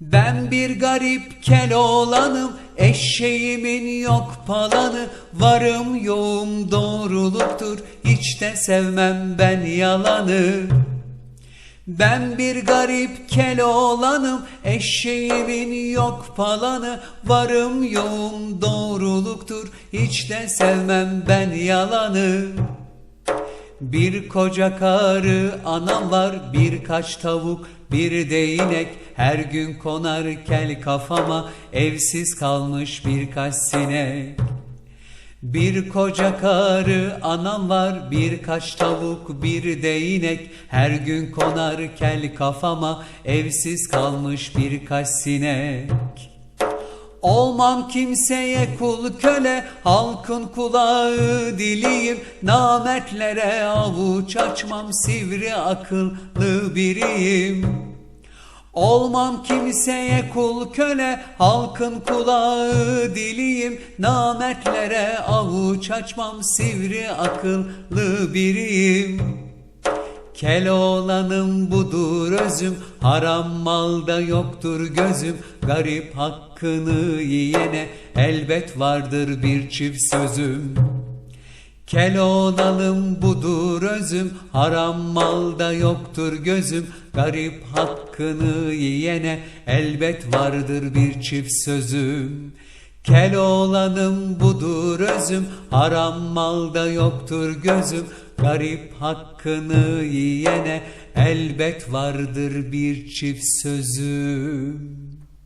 Ben bir garip Keloğlanım, eşeğimin yok palanı, varım yoğum doğruluktur, hiç de sevmem ben yalanı. Ben bir garip Keloğlanım, eşeğimin yok palanı, varım yoğum doğruluktur, hiç de sevmem ben yalanı. Bir koca karı anam var birkaç tavuk bir de inek her gün konar kel kafama evsiz kalmış birkaç sinek. Bir koca karı anam var birkaç tavuk bir de inek her gün konar kel kafama evsiz kalmış birkaç sinek. Olmam kimseye kul köle, halkın kulağı diliyim. Namertlere avuç açmam, sivri akıllı biriyim. Olmam kimseye kul köle, halkın kulağı diliyim. Namertlere avuç açmam, sivri akıllı biriyim. Keloğlanım budur özüm, haram malda yoktur gözüm, garip hakkını yiyene elbet vardır bir çift sözüm. Keloğlanım budur özüm, haram malda yoktur gözüm, garip hakkını yiyene elbet vardır bir çift sözüm. Keloğlanım budur özüm, haram malda yoktur gözüm, garip hakkını yiyene elbet vardır bir çift sözüm.